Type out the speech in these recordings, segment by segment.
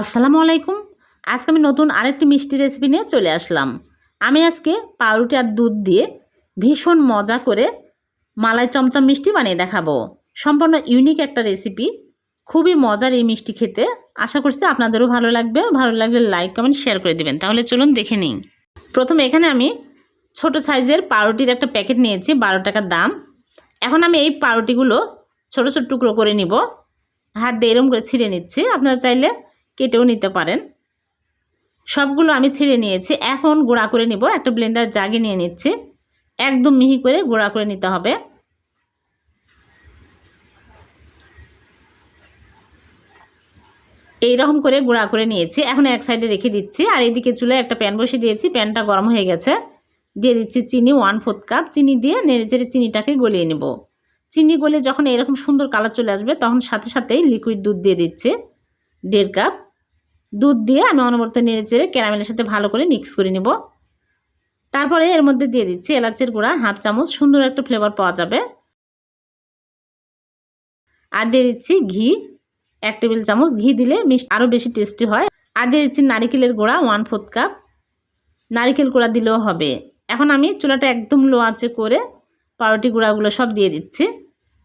আসসালামু আলাইকুম। আজকে আমি নতুন আরেকটি মিষ্টি রেসিপি নিয়ে চলে আসলাম। আমি আজকে পাউরুটি আর দুধ দিয়ে ভীষণ মজা করে মালাই চমচম মিষ্টি বানিয়ে দেখাবো। সম্পূর্ণ ইউনিক একটা রেসিপি খুবই মজার এই মিষ্টি খেতে। আশা করছি আপনাদেরও ভালো লাগবে। ভালো লাগলে লাইক কমেন্ট শেয়ার করে দিবেন। তাহলে চলুন দেখে নিন প্রথমে এখানে আমি ছোট সাইজের পাউরুটির একটা প্যাকেট নিয়েছি, বারো টাকার দাম। এখন আমি এই পাউরুটিগুলো ছোট ছোট টুকরো করে নিব। হাত দিয়ে এরম করে ছিঁড়ে নিচ্ছি। আপনারা চাইলে কেটেও নিতে পারেন। সবগুলো আমি ছিঁড়ে নিয়েছি। এখন গুঁড়া করে নিব। একটা ব্লেন্ডার জাগে নিয়ে নিচ্ছি। একদম মিহি করে গুঁড়া করে নিতে হবে। এই রকম করে গুঁড়া করে নিয়েছি। এখন এক সাইডে রেখে দিচ্ছি। আর এইদিকে চুলে একটা প্যান বসিয়ে দিয়েছি। প্যানটা গরম হয়ে গেছে। দিয়ে দিচ্ছি চিনি ওয়ান ফোর্থ কাপ চিনি দিয়ে নেড়ে চেড়ে চিনিটাকে গলিয়ে নেব। চিনি গলে যখন এরকম সুন্দর কালার চলে আসবে, তখন সাথে সাথেই লিকুইড দুধ দিয়ে দিচ্ছে। দেড় কাপ দুধ দিয়ে আমি অনবরত নেড়ে চেড়ে ক্যারামেলের সাথে ভালো করে মিক্স করে নেব। তারপরে এর মধ্যে দিয়ে দিচ্ছি এলাচের গুঁড়া, হাফ চামচ, সুন্দর একটা ফ্লেভার পাওয়া যাবে। আর দিয়ে দিচ্ছি ঘি, এক টেবিল চামচ ঘি দিলে মিষ্টি আরও বেশি টেস্টি হয়। আর দিয়ে দিচ্ছি নারিকেলের গুঁড়া ওয়ান ফোর্থ কাপ নারিকেল গুঁড়া দিলেও হবে। এখন আমি চুলাটা একদম লো আঁচে করে পাউরুটি গুঁড়াগুলো সব দিয়ে দিচ্ছি।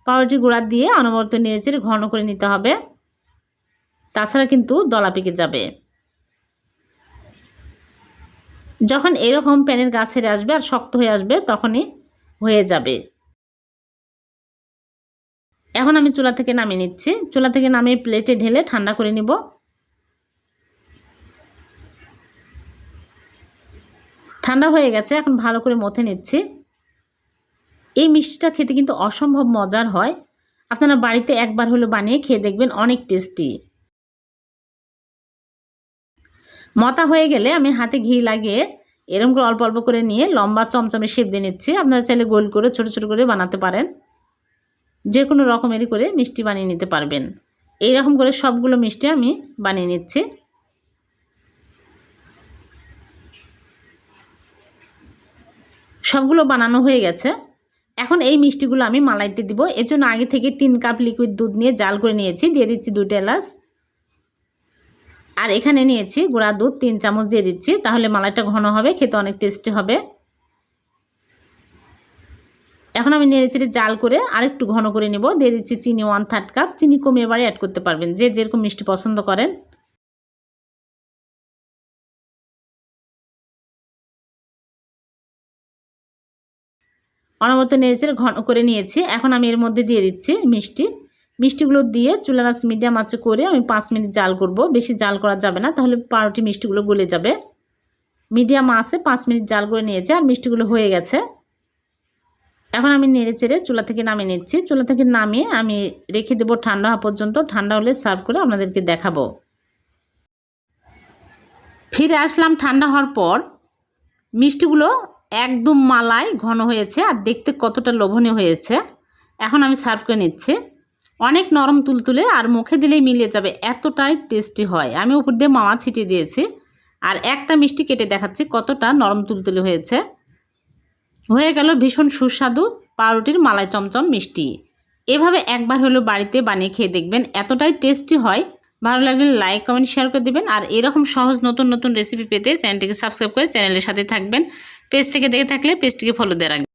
পাউরুটি গুঁড়া দিয়ে অনবরত চেড়ে ঘন করে নিতে হবে। তাছাড়া কিন্তু দলা পেকে যাবে। যখন এরকম প্যানের গাছ আসবে আর শক্ত হয়ে আসবে, তখনই হয়ে যাবে। এখন আমি চুলা থেকে নামিয়ে নিচ্ছি। চুলা থেকে নামিয়ে প্লেটে ঢেলে ঠান্ডা করে নিব। ঠান্ডা হয়ে গেছে, এখন ভালো করে মথে নিচ্ছি। এই মিষ্টিটা খেতে কিন্তু অসম্ভব মজার হয়। আপনারা বাড়িতে একবার হলো বানিয়ে খেয়ে দেখবেন, অনেক টেস্টি। মতা হয়ে গেলে আমি হাতে ঘি লাগিয়ে এরম করে অল্প অল্প করে নিয়ে লম্বা চমচমে শেপ দিয়ে নিচ্ছি। আপনারা চাইলে গোল করে, ছোট ছোট করে বানাতে পারেন। যে কোনো রকমেরই করে মিষ্টি বানিয়ে নিতে পারবেন। এই রকম করে সবগুলো মিষ্টি আমি বানিয়ে নিচ্ছি। সবগুলো বানানো হয়ে গেছে। এখন এই মিষ্টিগুলো আমি মালাইতে দিব। এর জন্য আগে থেকে তিন কাপ লিকুইড দুধ নিয়ে জাল করে নিয়েছি। দিয়ে দিচ্ছি দুটো এলাচ। আর এখানে নিয়েছি গুঁড়া দুধ, তিন চামচ দিয়ে দিচ্ছি। তাহলে মালাইটা ঘন হবে, খেতে অনেক টেস্টি হবে। এখন আমি নেড়ে চেড়ে জাল করে আরেকটু ঘন করে নেব। দিয়ে দিচ্ছি চিনি ওয়ান থার্ড কাপ চিনি কমিয়ে বাড়ি অ্যাড করতে পারবেন, যে যেরকম মিষ্টি পছন্দ করেন। অনবরত নেড়েচেড়ে ঘন করে নিয়েছি। এখন আমি এর মধ্যে দিয়ে দিচ্ছি মিষ্টি। মিষ্টিগুলো দিয়ে চুলা আঁচ মিডিয়াম আঁচে করে আমি পাঁচ মিনিট জাল করব। বেশি জাল করা যাবে না, তাহলে পাউরুটি মিষ্টিগুলো গলে যাবে। মিডিয়াম আঁচে পাঁচ মিনিট জাল করে নিয়েছি আর মিষ্টিগুলো হয়ে গেছে। এখন আমি নেড়ে চেড়ে চুলা থেকে নামিয়ে নিচ্ছি। চুলা থেকে নামিয়ে আমি রেখে দেবো ঠান্ডা হওয়া পর্যন্ত। ঠান্ডা হলে সার্ভ করে আপনাদেরকে দেখাবো। ফিরে আসলাম ঠান্ডা হওয়ার পর। মিষ্টিগুলো একদম মালায় ঘন হয়েছে আর দেখতে কতটা লোভনীয় হয়েছে। এখন আমি সার্ভ করে নিচ্ছি। অনেক নরম তুলতুলে আর মুখে দিলেই মিলিয়ে যাবে, এতটাই টেস্টি হয়। আমি উপর দিয়ে মামা ছিটিয়ে দিয়েছি। আর একটা মিষ্টি কেটে দেখাচ্ছি, কতটা নরম তুলতুলে হয়েছে। হয়ে গেল ভীষণ সুস্বাদু পাউরুটির মালাই চমচম মিষ্টি। এভাবে একবার হলো বাড়িতে বানিয়ে খেয়ে দেখবেন, এতটাই টেস্টি হয়। ভালো লাগলে লাইক কমেন্ট শেয়ার করে দেবেন। আর এরকম সহজ নতুন নতুন রেসিপি পেতে চ্যানেলটিকে সাবস্ক্রাইব করে চ্যানেলের সাথে থাকবেন। পেজ থেকে দেখে থাকলে পেজটিকে ফলো দিয়ে রাখবেন